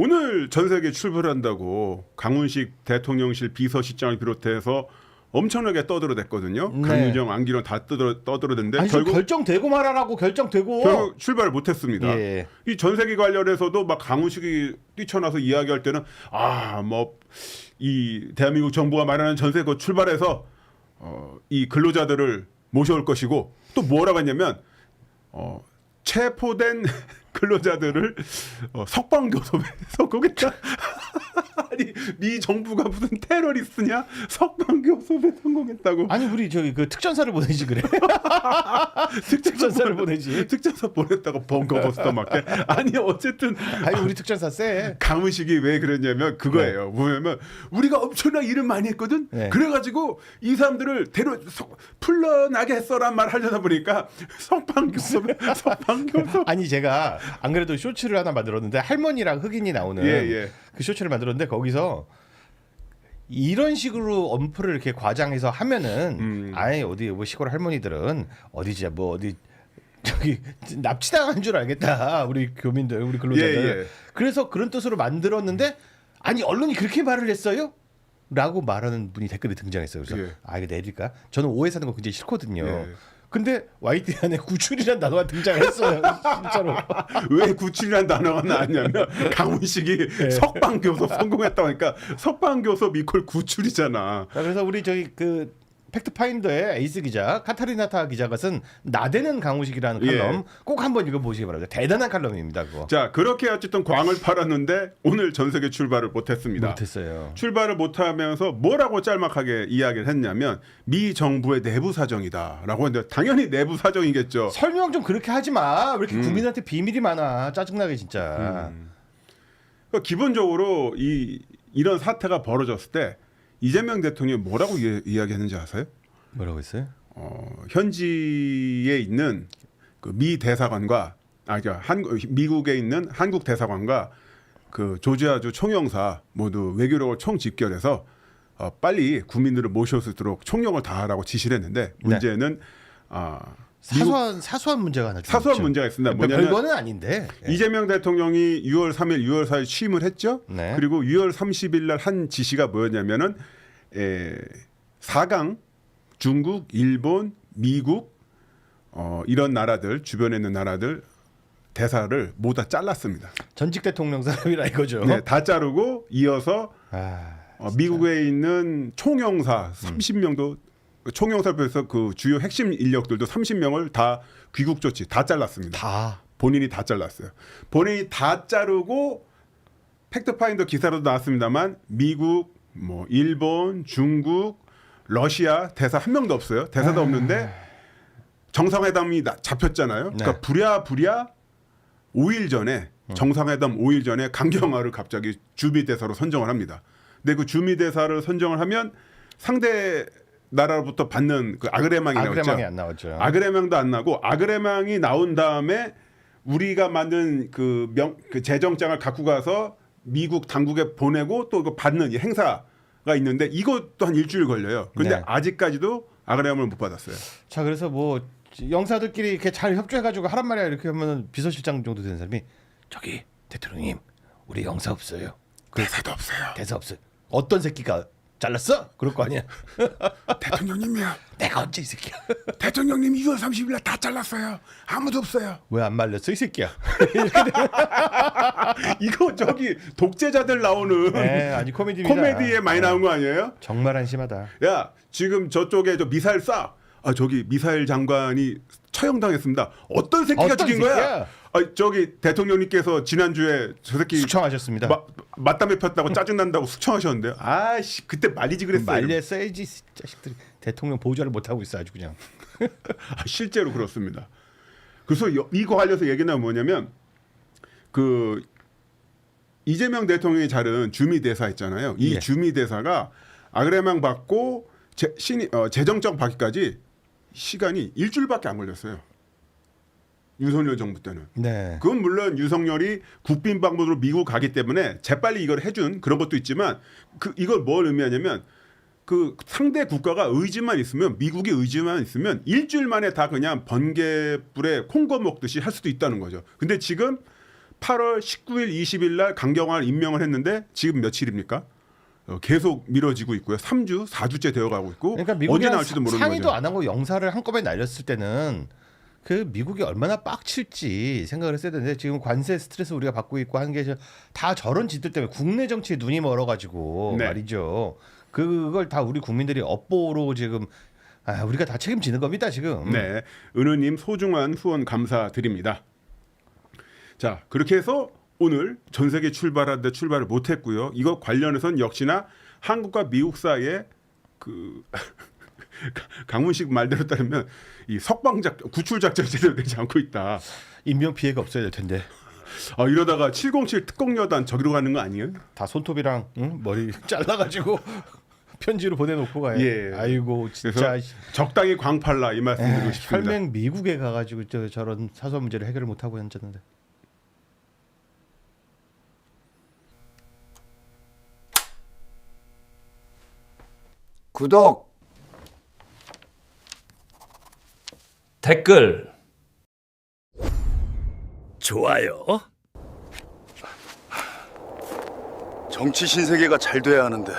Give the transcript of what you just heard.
오늘 전 세계 출발한다고 강훈식 대통령실 비서실장을 비롯해서 엄청나게 떠들어댔거든요. 네. 강유정, 안기론 다 떠들어 떠들어댔는데 아니 좀 결국 결정되고 말하라고 결정되고. 결국 출발을 못했습니다. 예. 이전 세계 관련해서도 막 강훈식이 뛰쳐나서 이야기할 때는 아 뭐 이 대한민국 정부가 마련한 전세 그 출발해서 어, 이 근로자들을 모셔올 것이고 또 뭐라고 했냐면 어, 체포된 근로자들을 어, 석방교섭에 성공했다. 아니 미 정부가 무슨 테러리스트냐? 석방교섭에 성공했다고. 아니 우리 저기 그 특전사를 보내지 그래. 특전사를 보내지. 특전사 보냈다고 번거벗어 맞게. 아니 어쨌든 아니 우리 특전사 쎄. 강훈식이 왜 그랬냐면 그거예요. 뭐냐면 우리가 엄청나게 일을 많이 했거든. 네. 그래가지고 이 사람들을 데려 석- 풀러나게 했어란 말 하려다 보니까 석방교섭, 석방교섭. 아니 제가 안 그래도 쇼츠를 하나 만들었는데 할머니랑 흑인이 나오는 예, 예. 그 쇼츠를 만들었는데 거기서 이런 식으로 엄프를 이렇게 과장해서 하면은 음. 아예 어디 뭐 시골 할머니들은 어디 진짜 뭐 어디 저기 납치당한 줄 알겠다 우리 교민들 우리 근로자들 예, 예. 그래서 그런 뜻으로 만들었는데 아니 언론이 그렇게 말을 했어요? 라고 말하는 분이 댓글에 등장했어요. 그래서 예. 아 이거 내릴까? 저는 오해 사는 거 굉장히 싫거든요. 예. 근데 YT 안에 구출이라는 단어가 등장했어요. 진짜로. 왜 구출이라는 단어가 나왔냐면 강훈식이 예. 석방교섭 성공했다고 하니까 석방교섭 이퀄 구출이잖아. 자, 그래서 우리 저기 그 팩트 파인더의 에이스 기자 카타리나타 기자가 쓴 나대는 강우식이라는 예. 칼럼 꼭 한번 읽어보시기 바랍니다. 대단한 칼럼입니다. 그거. 자 그렇게 어쨌든 광을 팔았는데 오늘 전 세계 출발을 못했습니다. 못했어요. 출발을 못하면서 뭐라고 짤막하게 이야기를 했냐면 미 정부의 내부 사정이다라고 했는데 당연히 내부 사정이겠죠. 설명 좀 그렇게 하지 마. 왜 이렇게 음. 국민한테 비밀이 많아. 짜증나게 진짜. 그러니까 기본적으로 이 이런 사태가 벌어졌을 때 이재명 대통령이 뭐라고 이, 이야기했는지 아세요? 뭐라고 했어요? 어, 현지에 있는 그 미 대사관과 아, 그러니까 한 미국에 있는 한국 대사관과 그 조지아주 총영사 모두 외교력을 총 집결해서 어, 빨리 국민들을 수 있도록 총력을 다하라고 지시를 했는데 문제는 아, 미국 사소한 사소한 문제가 하나 좀 사소한 있죠. 문제가 있습니다. 별- 뭐냐면 별거는 아닌데. 예. 이재명 대통령이 6월 3일, 6월 4일 취임을 했죠. 네. 그리고 6월 30일 날 한 지시가 뭐였냐면은 에, 4강 중국, 일본, 미국 어, 이런 나라들 주변에 있는 나라들 대사를 모두 다 잘랐습니다. 전직 대통령 사람이라 이거죠. 네, 다 자르고 이어서 아, 어, 미국에 있는 총영사 30명도 총영사를 비해서 그 주요 핵심 인력들도 30명을 다 귀국 조치 다 잘랐습니다. 다 본인이 다 잘랐어요. 본인이 다 자르고 팩트파인더 기사로도 나왔습니다만 미국, 뭐 일본, 중국, 러시아 대사 한 명도 없어요. 대사도 없는데 정상회담이 나- 잡혔잖아요. 그러니까 네. 부랴부랴 5일 전에 정상회담 5일 전에 강경화를 갑자기 주미 대사로 선정을 합니다. 근데 그 주미 대사를 선정을 하면 상대 나라로부터 받는 그 아그레망이 나오죠. 아그레망이 안 나왔죠. 아그레망도 안 나고 아그레망이 나온 다음에 우리가 만든 그, 명, 그 재정장을 갖고 가서 미국 당국에 보내고 또 받는 이 행사가 있는데 이것도 한 일주일 걸려요. 근데 네. 아직까지도 아그레망을 못 받았어요. 자 그래서 뭐 영사들끼리 이렇게 잘 협조해가지고 하란 말이야 이렇게 하면 비서실장 정도 되는 사람이 저기 대통령님 우리 영사 없어요. 그 대사도 없어요. 대사 없어요. 어떤 새끼가 잘랐어? 그럴 거 아니야. 대통령님이요. 내가 언제 이 새끼야? 대통령님 2월 30일 날 다 잘랐어요. 아무도 없어요. 왜 안 말렸어 이 새끼야? 이거 저기 독재자들 나오는 네, 아니 코미디입니다. 코미디에 많이 나온 거 아니에요? 정말 한심하다. 야 지금 저쪽에 저 미사일 쏴. 아 저기 미사일 장관이 처형당했습니다. 어떤 새끼가 어떤 죽인 거야? 새끼야? 아 저기 대통령님께서 지난주에 저 새끼 수청하셨습니다. 마, 맞담에 폈다고 짜증 난다고 숙청하셨는데요. 아씨 그때 말리지 그랬어요. 말렸어야지 이 자식들이 대통령 보좌를 못 하고 있어 아주 그냥. 아, 실제로 그렇습니다. 그래서 여- 이거 관련해서 얘기는 뭐냐면 그 이재명 대통령이 자른 주미 대사 있잖아요. 이 예. 주미 대사가 아그레망 받고 재, 신, 어, 재정적 받기까지 시간이 일주일밖에 안 걸렸어요. 윤석열 정부 때는. 네. 그건 물론 윤석열이 국빈 방문으로 미국 가기 때문에 재빨리 이걸 해준 그런 것도 있지만 그 이걸 뭘 의미하냐면 그 상대 국가가 의지만 있으면 미국이 의지만 있으면 일주일 만에 다 그냥 번개불에 콩거 먹듯이 할 수도 있다는 거죠. 근데 지금 8월 19일, 20일 날 강경화를 임명을 했는데 지금 며칠입니까? 어, 계속 미뤄지고 있고요. 3주, 4주째 되어가고 있고 그러니까 언제 미국이 나올지도 모르는 상의도 거죠. 안 하고 영사를 한꺼번에 날렸을 때는 그 미국이 얼마나 빡칠지 생각을 했어야 되는데 지금 관세 스트레스 우리가 받고 있고 하는 게다 저런 짓들 때문에 국내 정치에 눈이 멀어가지고 네. 말이죠. 그걸 다 우리 국민들이 업보로 지금 아, 우리가 다 책임지는 겁니다 지금. 네, 은우님 소중한 후원 감사드립니다. 자, 그렇게 해서 오늘 전 세계 출발하는데 출발을 못했고요. 이거 관련해서는 역시나 한국과 미국 사이에 그 강문식 말대로 따르면 이 석방작 구출 작전이 제대로 되지 않고 있다. 인명 피해가 없어야 될 텐데 아, 이러다가 707 특공여단 저기로 가는 거 아니에요? 다 손톱이랑 응? 머리 잘라가지고 편지로 보내놓고 가요. 예. 아이고 진짜. 적당히 광팔라 이 말씀드리고 에이, 싶습니다. 설명 미국에 가가지고 저 저런 사소한 문제를 해결을 못 하고 앉았는데. 구독. 댓글. 좋아요. 정치 신세계가 잘 돼야 하는데